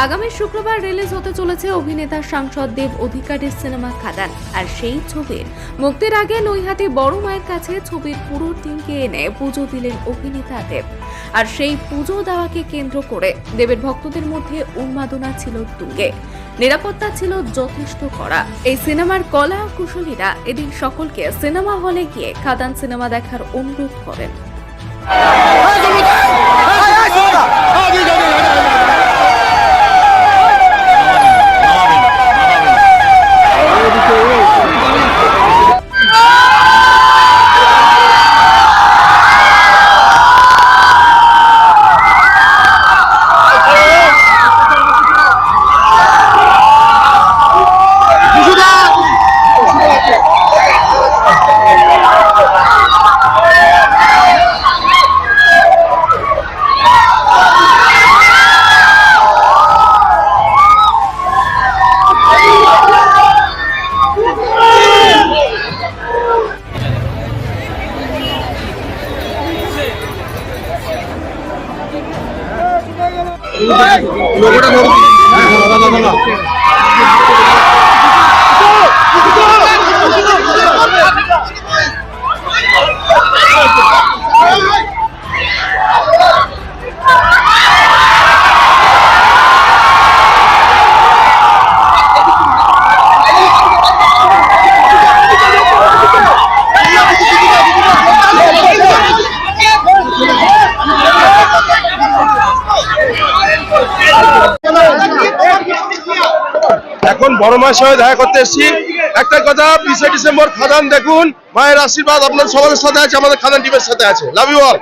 আগামী শুক্রবার রিলিজ হতে চলেছে অভিনেতা সাংসদ দেব অধিকারীর সিনেমা খাদান। আর সেই ছবির মুক্তির আগে নৈহাটি বড় মায়ের কাছে ছবির পুরো টিমকে এনে পুজো দিলেন অভিনেতা দেব। আর সেই পুজো দেওয়াকে কেন্দ্র করে দেবের ভক্তদের মধ্যে উন্মাদনা ছিল তুঙ্গে। নিরাপত্তা ছিল যথেষ্ট করা এই সিনেমার কলা কুশলীরা এদিন সকলকে সিনেমা হলে গিয়ে খাদান সিনেমা দেখার অনুরোধ করেন। లోపల বড় মায়ের সঙ্গে দেখা করতে এসেছি। একটা কথা, বিশে ডিসেম্বর খাদান দেখুন। মায়ের আশীর্বাদ আপনার সবার সাথে আছে, আমাদের খাদান টিমের সাথে আছে। Love you all